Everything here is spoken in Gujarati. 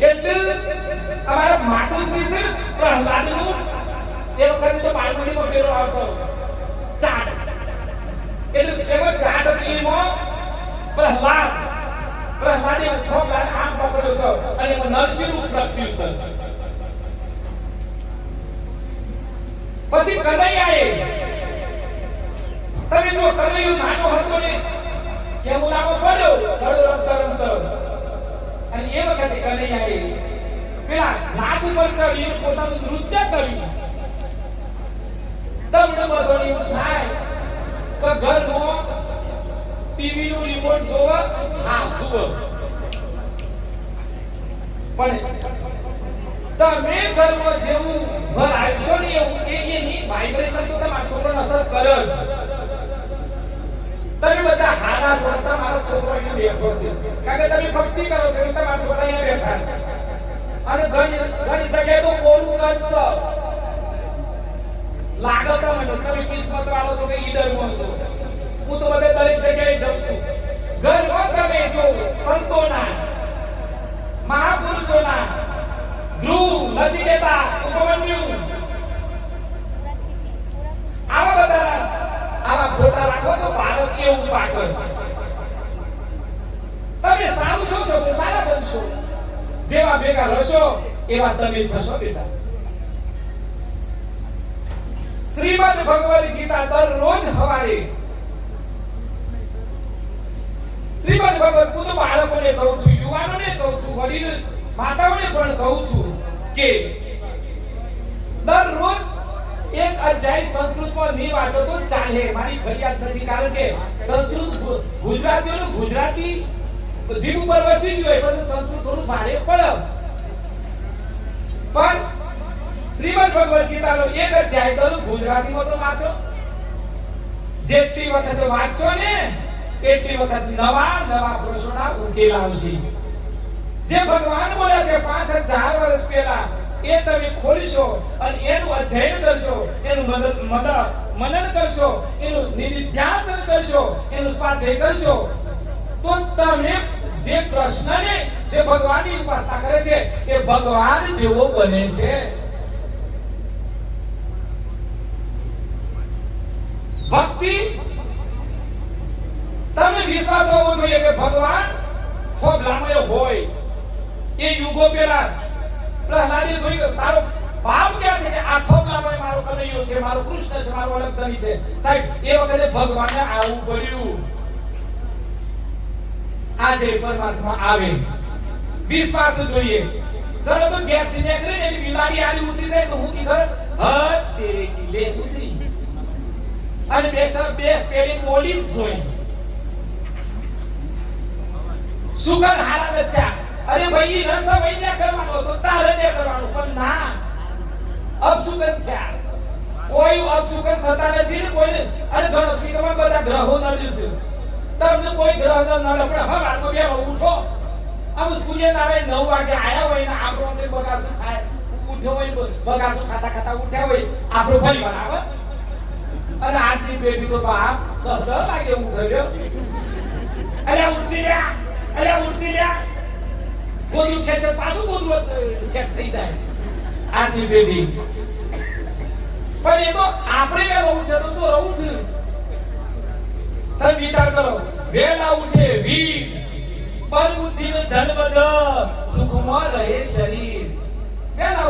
એટલે અમારા માતુશ્રી છે પ્રહલાદનું, એ વખતે તો બાળમણીમાં પેલો આવતો. ચાટ. એટલે એવો ચાટ હતી એમાં પ્રહલાદ. પ્રહલાદે ઉઠો ગાળ આમ પકડ્યો છે અને એમાં નરસિંહનું પ્રગટ્યું છે. પછી કનૈયાએ તમે જો કનૈયો નાનો હતો ને એ મુલાકો પડ્યો દડો રમતો રમતો અને એ વખતે કનૈયાએ પેલા નાક ઉપર ચડીને પોતાનું નૃત્ય કર્યું. તમને બધો એવું થાય કે ઘરમાં ટીવી નું રિમોટ જોવા હા, જુઓ. પણ તમે ઘરમાં જેવું ઘર આવશો ને એવું એ એની વાઇબ્રેશન તો તમારા છોકરાને અસર કરે જ. તમે બધા હારા છો તમારો છોકરો અહીંયા બેઠો છે કારણ કે તમે ભક્તિ કરો છો અહીંયા બેઠા છે. અને ઘણી ઘણી જગ્યાએ તો કોરું કરશો લાગત મને, તમે કિસ્મત વાળો છો કે ઈડરમાં છો. હું તો બધે દરેક જગ્યાએ જઉં છું. ઘરમાં તમે જો, સંતોના. મહાપુરુષોના. ધ્રુવ નચિકેતા ઉપમન્યુ. આવા બધા આવા ફોટા રાખો તો બાળક એવું પાકે તમે સારું જોશો તો સારા બનશો જેવા ભેગા રહેશો, એવા તમે થશો બેટા. શ્રીમદ ભગવદ ગીતા દરરોજ હવારે શ્રીમદ ભગવદ હું તો બાળકોને કહું છું, યુવાનોને કહું છું, વડીલ માતાઓને પણ કહું છું કે દરરોજ એક અધ્યાય સંસ્કૃતમાં નહીં વાંચો તો ચાલે. મારી ફરિયાદ નથી, કારણ કે સંસ્કૃત ગુજરાતીઓનું ગુજરાતી જીભ ઉપર વસી ગયું હોય, પછી સંસ્કૃત થોડું ભારે પડે પણ શ્રીમદ ભગવદ ગીતાનો એક અધ્યાય તો ગુજરાતીમાં તો વાંચો. જેટલી વખત વાંચશો ને, એટલી વખત નવા નવા પ્રશ્નોના ઉકેલ આવશે. જે ભગવાન બોલે છે, પાંચ હજાર વર્ષ પહેલા, એ તમે ખોલશો અને એનું અધ્યયન કરશો, એનું મદદ મદદ, મનન કરશો, એનું નિધિધ્યાસન કરશો, એનું સ્વાધ્યાય કરશો, તો તમે જે કૃષ્ણને જે ભગવાનની ઉપાસના કરે છે, એ ભગવાન જેવો બને છે. ભક્તિ, તમને વિશ્વાસ હોવો જોઈએ કે ભગવાન થોભલામય હોય. એ યુગો પેલા પ્રહલાદે કે તારો બાપ ક્યાં છે? કે આ થોભલામય મારો કનૈયો છે, મારો કૃષ્ણ છે, મારો અલગધણી છે. સાહેબ, એ વખતે ભગવાનને આવવું પડ્યું. આજે પરમાત્મા આવે. વિશ્વાસ જોઈએ. ઘરે તો બેથી નીકળે ને બિલાડી આલી ઉતરી જાય તો હું કી ઘર? હર તેરે કી લે ઉતરી. અને બે સર બે સ્પેલિંગ બોલી જોઈ. સુગર હારા દત્યા અરે ભાઈ રસ વૈદ્ય કરવાનો તો તારે દે કરવાનું, પણ ના. અપસુગન થયા. કોઈ અપસુગન થતા નથી ને કોઈને. અને ગણતરી કરવા બધા ગ્રહો નડી છે. તમને કોઈ ગ્રહ ન નડે પણ હવારમાં બે ઉઠો. આમ સૂર્યનારાયણ નવ વાગે આયા હોય ને આપણો બગાસું ખાય. ઉઠ્યો હોય બગાસું ખાતા ખાતા ઉઠ્યા હોય. આપણો ફરી બનાવે અને આજની પેઢી તો બાપ દસ દસ વાગે ઉઠ્યો અરે ઉઠી લ્યા અરે ઉઠી લ્યા ગોદરું ખેંચે પાછું ગોદરું સેટ થઈ જાય. આજની પેઢી. પણ એ તો આપણે વેલો ઉઠે તો શું, રહું થયું તમે વિચાર કરો, વેલા ઉઠે વીર પર બુદ્ધિ નો ધન બધ સુખમાં રહે શરીર. વેલા